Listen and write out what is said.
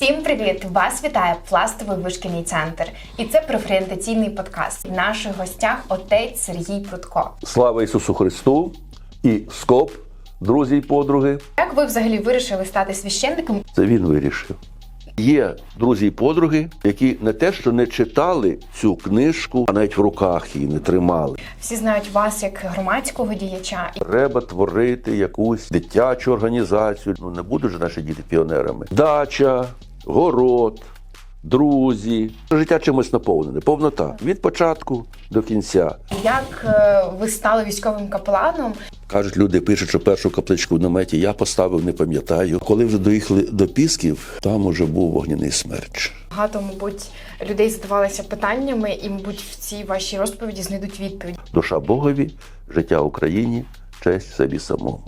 Всім привіт! Вас вітає пластовий вишкільний центр, і це профорієнтаційний подкаст. В наших гостях отець Сергій Прудко. Слава Ісусу Христу і скоп, друзі і подруги. Як ви взагалі вирішили стати священником? Це він вирішив. Є друзі і подруги, які не те, що не читали цю книжку, а навіть в руках її не тримали. Всі знають вас як громадського діяча. Треба творити якусь дитячу організацію. Ну не будуть же наші діти піонерами. Дача, город, друзі. Життя чимось наповнене. Повнота від початку до кінця. Як е, ви стали військовим капеланом? Кажуть, люди пишуть, що першу капличку в наметі я поставив, не пам'ятаю. Коли вже доїхали до Пісків, там уже був вогняний смерч. Багато, мабуть, людей задавалися питаннями, і, мабуть, в цій вашій розповіді знайдуть відповідь. Душа Богові, життя Україні, честь собі самому.